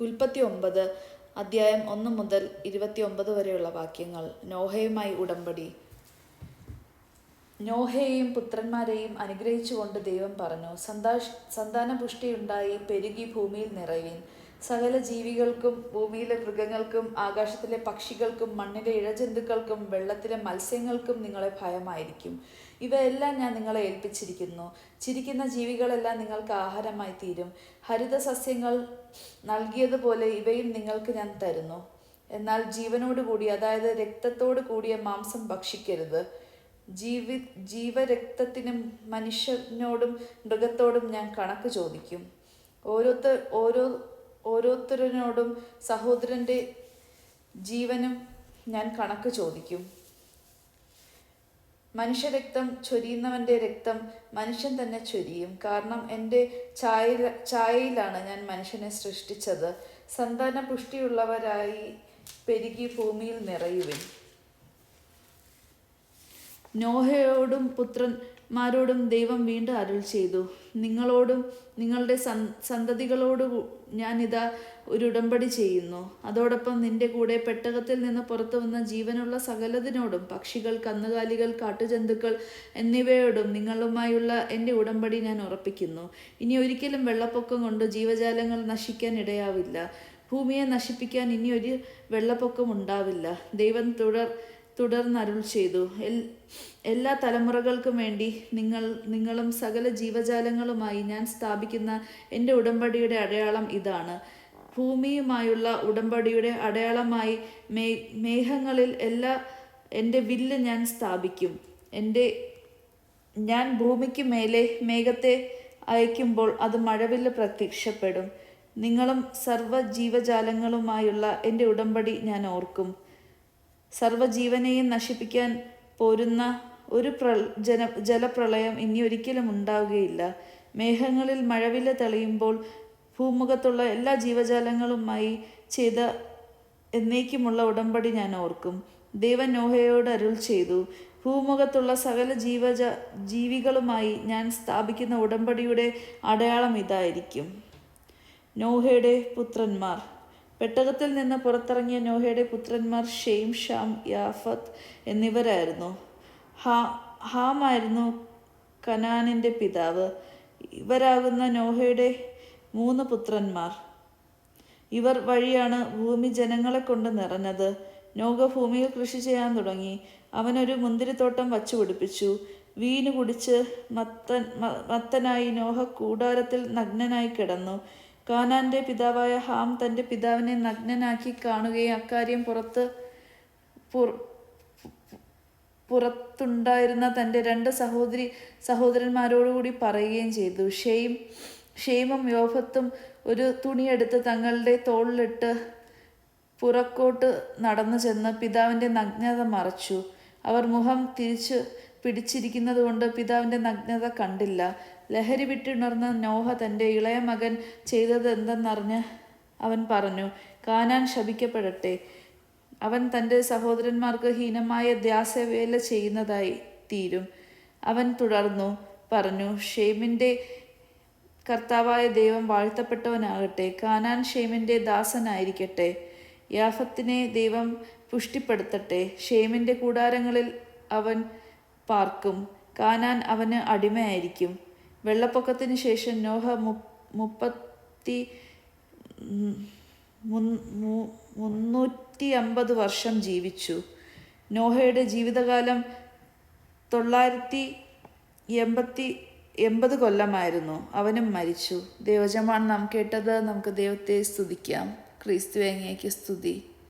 ഉൽപ്പത്തി ഒമ്പത് അധ്യായം ഒന്ന് മുതൽ ഇരുപത്തി ഒമ്പത് വരെയുള്ള വാക്യങ്ങൾ. നോഹയുമായി ഉടമ്പടി. നോഹയെയും പുത്രന്മാരെയും അനുഗ്രഹിച്ചുകൊണ്ട് ദൈവം പറഞ്ഞു സന്താഷ് സന്താനപുഷ്ടിയുണ്ടായി പെരുകി ഭൂമിയിൽ നിറയുവിൻ സകല ജീവികൾക്കും ഭൂമിയിലെ മൃഗങ്ങൾക്കും ആകാശത്തിലെ പക്ഷികൾക്കും മണ്ണിലെ ഇഴജന്തുക്കൾക്കും വെള്ളത്തിലെ മത്സ്യങ്ങൾക്കും നിങ്ങളെ ഭയമായിരിക്കും. ഇവയെല്ലാം ഞാൻ നിങ്ങളെ ഏൽപ്പിച്ചിരിക്കുന്നു. ചിരിക്കുന്ന ജീവികളെല്ലാം നിങ്ങൾക്ക് ആഹാരമായി തീരും. ഹരിത സസ്യങ്ങൾ നൽകിയതുപോലെ ഇവയും നിങ്ങൾക്ക് ഞാൻ തരുന്നു. എന്നാൽ ജീവനോട് കൂടി അതായത് രക്തത്തോട് കൂടിയ മാംസം ഭക്ഷിക്കരുത്. ജീവി ജീവരക്തത്തിനും മനുഷ്യനോടും മൃഗത്തോടും ഞാൻ കണക്ക് ചോദിക്കും. ഓരോരുത്തർ ഓരോ ഓരോരുത്തരനോടും സഹോദരന്റെ ജീവനും ഞാൻ കണക്ക് ചോദിക്കും. മനുഷ്യരക്തം ചൊരിയുന്നവന്റെ രക്തം മനുഷ്യൻ തന്നെ ചൊരിയും. കാരണം എന്റെ ഛായ ഛായയിലാണ് ഞാൻ മനുഷ്യനെ സൃഷ്ടിച്ചത്. സന്താന പുഷ്ടിയുള്ളവരായി പെരുകി ഭൂമിയിൽ നിറയുവിൻ. നോഹയോടും പുത്രന്മാരോടും ദൈവം വീണ്ടും അരുൾ ചെയ്തു. നിങ്ങളോടും നിങ്ങളുടെ സന്തതികളോടും ഞാനിതാ ഒരു ഉടമ്പടി ചെയ്യുന്നു. അതോടൊപ്പം നിന്റെ കൂടെ പെട്ടകത്തിൽ നിന്ന് പുറത്തു വന്ന ജീവനുള്ള സകലതിനോടും പക്ഷികൾ കന്നുകാലികൾ കാട്ടുജന്തുക്കൾ എന്നിവയോടും നിങ്ങളുമായുള്ള എന്റെ ഉടമ്പടി ഞാൻ ഉറപ്പിക്കുന്നു. ഇനി ഒരിക്കലും വെള്ളപ്പൊക്കം കൊണ്ട് ജീവജാലങ്ങൾ നശിക്കാൻ ഇടയാവില്ല. ഭൂമിയെ നശിപ്പിക്കാൻ ഇനി ഒരു വെള്ളപ്പൊക്കം ഉണ്ടാവില്ല. ദൈവം തുടർ തുടർന്നരുൾ ചെയ്തു. എൽ എല്ലാ തലമുറകൾക്കും വേണ്ടി നിങ്ങൾ നിങ്ങളും സകല ജീവജാലങ്ങളുമായി ഞാൻ സ്ഥാപിക്കുന്ന എന്റെ ഉടമ്പടിയുടെ അടയാളം ഇതാണ്. ഭൂമിയുമായുള്ള ഉടമ്പടിയുടെ അടയാളമായി മേ മേഘങ്ങളിൽ എല്ലാ എന്റെ വില്ല് ഞാൻ സ്ഥാപിക്കും. എന്റെ ഞാൻ ഭൂമിക്ക് മേലെ മേഘത്തെ അയക്കുമ്പോൾ അത് മഴവില്ല് പ്രത്യക്ഷപ്പെടും. നിങ്ങളും സർവ ജീവജാലങ്ങളുമായുള്ള എന്റെ ഉടമ്പടി ഞാൻ ഓർക്കും. സർവജീവനെയും നശിപ്പിക്കാൻ പോരുന്ന ഒരു പ്ര ജന ജലപ്രളയം ഇനി ഒരിക്കലും ഉണ്ടാവുകയില്ല. മേഘങ്ങളിൽ മഴവില തെളിയുമ്പോൾ ഭൂമുഖത്തുള്ള എല്ലാ ജീവജാലങ്ങളുമായി ചെയ്ത എന്നേക്കുമുള്ള ഉടമ്പടി ഞാൻ ഓർക്കും. ദൈവൻ നോഹയോട് അരുൾ ചെയ്തു ഭൂമുഖത്തുള്ള സകല ജീവജ ജീവികളുമായി ഞാൻ സ്ഥാപിക്കുന്ന ഉടമ്പടിയുടെ അടയാളം ഇതായിരിക്കും. നോഹയുടെ പുത്രന്മാർ. പെട്ടകത്തിൽ നിന്ന് പുറത്തിറങ്ങിയ നോഹയുടെ പുത്രന്മാർ ഷെയ്ം ഷാം യാഫത്ത് എന്നിവരായിരുന്നു. ഹാ ഹാമായിരുന്നു കനാനിന്റെ പിതാവ്. ഇവരാകുന്ന നോഹയുടെ മൂന്ന് പുത്രന്മാർ. ഇവർ വഴിയാണ് ഭൂമി ജനങ്ങളെ കൊണ്ട് നിറഞ്ഞത്. നോഹ ഭൂമിയിൽ കൃഷി ചെയ്യാൻ തുടങ്ങി. അവനൊരു മുന്തിരിത്തോട്ടം വച്ചു പിടിപ്പിച്ചു. വീന് കുടിച്ച് മത്തൻ മത്തനായി നോഹ കൂടാരത്തിൽ നഗ്നനായി കിടന്നു. കാനാന്റെ പിതാവായ ഹാം തന്റെ പിതാവിനെ നഗ്നനാക്കി കാണുകയും അക്കാര്യം പുറത്ത് പുറത്തുണ്ടായിരുന്ന തന്റെ രണ്ട് സഹോദരി സഹോദരന്മാരോടുകൂടി പറയുകയും ചെയ്തു. ഷെയ്ം ഷെയ്മും യോഫത്തും ഒരു തുണിയെടുത്ത് തങ്ങളുടെ തോളിലിട്ട് പുറക്കോട്ട് നടന്നു ചെന്ന് പിതാവിന്റെ നഗ്നത മറച്ചു. അവർ മുഖം തിരിച്ചു പിടിച്ചിരിക്കുന്നത് കൊണ്ട് പിതാവിന്റെ നഗ്നത കണ്ടില്ല. ലഹരി വിട്ടുണർന്ന നോഹ തന്റെ ഇളയ മകൻ ചെയ്തത് എന്തെന്നറിഞ്ഞ് അവൻ പറഞ്ഞു കാനാൻ ശപിക്കപ്പെടട്ടെ. അവൻ തന്റെ സഹോദരന്മാർക്ക് ഹീനമായ ദ്യാസവേല ചെയ്യുന്നതായി തീരും. അവൻ തുടർന്നു പറഞ്ഞു ഷെയ്മിന്റെ കർത്താവായ ദൈവം വാഴ്ത്തപ്പെട്ടവനാകട്ടെ. കാനാൻ ഷെയ്മിന്റെ ദാസനായിരിക്കട്ടെ. യാഫത്തിനെ ദൈവം പുഷ്ടിപ്പെടുത്തട്ടെ. ഷെയ്മിന്റെ കൂടാരങ്ങളിൽ അവൻ പാർക്കും. കാനാൻ അവന് അടിമയായിരിക്കും. വെള്ളപ്പൊക്കത്തിന് ശേഷം നോഹ മുപ്പത്തി മുന്നൂറ്റി അമ്പത് വർഷം ജീവിച്ചു. നോഹയുടെ ജീവിതകാലം തൊള്ളായിരത്തി എൺപത്തി എൺപത് കൊല്ലമായിരുന്നു. അവനും മരിച്ചു. ദൈവജമാണ് നാം കേട്ടത് നമുക്ക് ദൈവത്തെ സ്തുതിക്കാം. ക്രിസ്തു അങ്ങേക്ക് സ്തുതി.